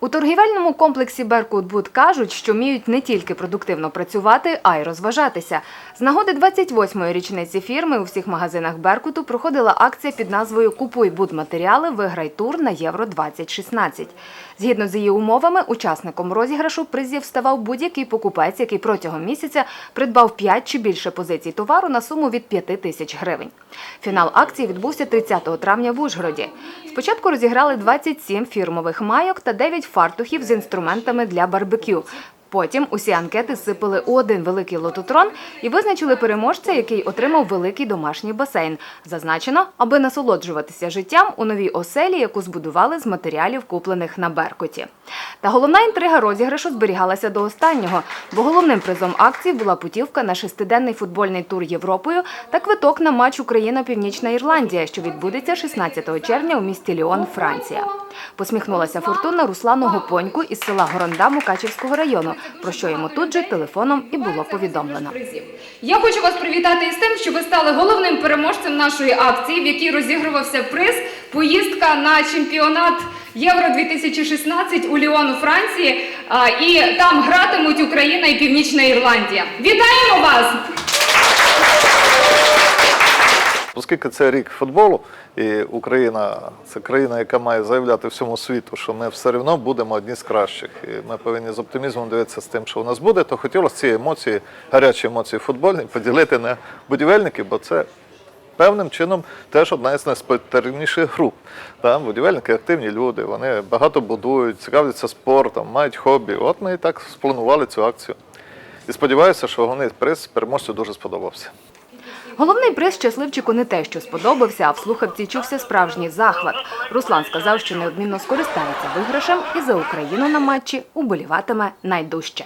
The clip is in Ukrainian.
У торгівельному комплексі Беркутбуд кажуть, що вміють не тільки продуктивно працювати, а й розважатися. З нагоди 28-ї річниці фірми у всіх магазинах Беркуту проходила акція під назвою Купуй будматеріали, виграй тур на Євро 2016. Згідно з її умовами, учасником розіграшу призів ставав будь-який покупець, який протягом місяця придбав 5 чи більше позицій товару на суму від 5 тисяч гривень. Фінал акції відбувся 30 травня в Ужгороді. Спочатку розіграли 27 фірмових майок та 9 фартухів з інструментами для барбекю. Потім усі анкети сипали у один великий лототрон і визначили переможця, який отримав великий домашній басейн. Зазначено, аби насолоджуватися життям у новій оселі, яку збудували з матеріалів, куплених на Беркуті. Та головна інтрига розіграшу зберігалася до останнього, бо головним призом акції була путівка на шестиденний футбольний тур Європою та квиток на матч Україна-Північна Ірландія, що відбудеться 16 червня у місті Ліон, Франція. Посміхнулася фортуна Руслану Гопоньку із села Горонда Мукачівського району, про що йому тут же телефоном і було повідомлено. Я хочу вас привітати із тим, що ви стали головним переможцем нашої акції, в якій розігрувався приз поїздка на чемпіонат Євро 2016 у Ліон у Франції. І там гратимуть Україна і Північна Ірландія. Вітаємо вас! Оскільки це рік футболу, і Україна це країна, яка має заявляти всьому світу, що ми все одно будемо одні з кращих. І ми повинні з оптимізмом дивитися з тим, що у нас буде, то хотілося ці емоції, гарячі емоції футбольні, поділити на будівельників, бо це певним чином теж одна з найспективніших груп. Та, будівельники активні люди, вони багато будують, цікавляться спортом, мають хобі. От ми і так спланували цю акцію. І сподіваюся, що головний приз переможцю дуже сподобався. Головний приз щасливчику не те, що сподобався, а в слухавці чувся справжній захват. Руслан сказав, що неодмінно скористається виграшем і за Україну на матчі уболіватиме найдужче.